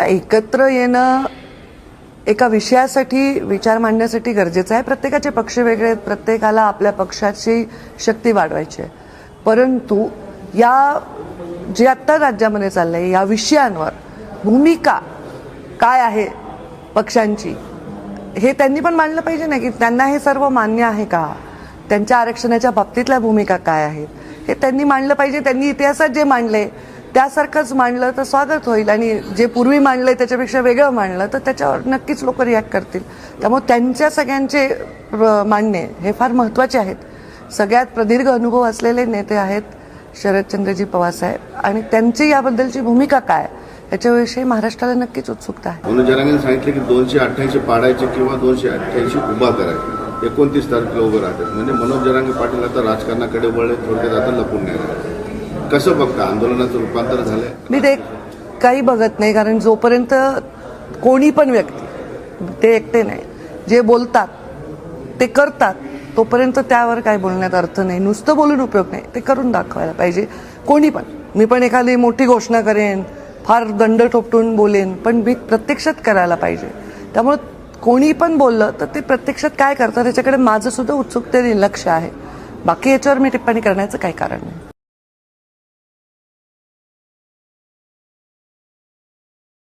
एकत्र येणं एका विषयासाठी विचार मांडण्यासाठी गरजेचं आहे. प्रत्येकाचे पक्ष वेगळे आहेत. प्रत्येकाला आपल्या पक्षाची शक्ती वाढवायची आहे. परंतु या जे आत्ता राज्यामध्ये चाललं आहे या विषयांवर भूमिका काय आहे पक्षांची हे त्यांनी पण मांडलं पाहिजे ना की त्यांना हे सर्व मान्य आहे का? त्यांच्या आरक्षणाच्या बाबतीतल्या भूमिका काय आहेत? हे त्यांनी मांडलं पाहिजे. त्यांनी इतिहासात जे मांडले त्यासारखंच मांडलं तर स्वागत होईल आणि जे पूर्वी मांडलंय त्याच्यापेक्षा वेगळं मांडलं तर त्याच्यावर नक्कीच लोक रिॲक्ट करतील. त्यामुळे त्यांच्या सगळ्यांचे मांडणे हे फार महत्त्वाचे आहेत. सगळ्यात प्रदीर्घ अनुभव असलेले नेते आहेत शरदचंद्रजी पवार साहेब. आणि त्यांची याबद्दलची भूमिका काय? याच्याविषयी महाराष्ट्राला नक्कीच उत्सुकता आहे. म्हणून जरांगेने सांगितले की दोनशे अठ्ठ्याऐंशी पाडायचे किंवा दोनशे अठ्ठ्याऐंशी उभा करायचे. एकोणतीस तारखेला उभे राहतात. म्हणजे मनोज जरांगे पाटील आता राजकारणाकडे वळले थोडक्यात आता लपून नाही कसं बघता? आंदोलनाचं रूपांतर झालंय? मी ते काही बघत नाही कारण जोपर्यंत कोणी पण व्यक्ती ते एकटे नाही. जे बोलतात ते करतात तोपर्यंत त्यावर काय बोलण्यात अर्थ नाही. नुसतं बोलून उपयोग नाही. ते करून दाखवायला पाहिजे. कोणी पण. मी पण एखादी मोठी घोषणा करेन फार दंड ठोपटून बोलेन पण मी प्रत्यक्षात करायला पाहिजे. त्यामुळे कोणी पण बोललं तर ते प्रत्यक्षात काय करतात त्याच्याकडे माझं सुद्धा उत्सुकतेने लक्ष आहे. बाकी याच्यावर मी टिप्पणी करण्याचं काही कारण नाही.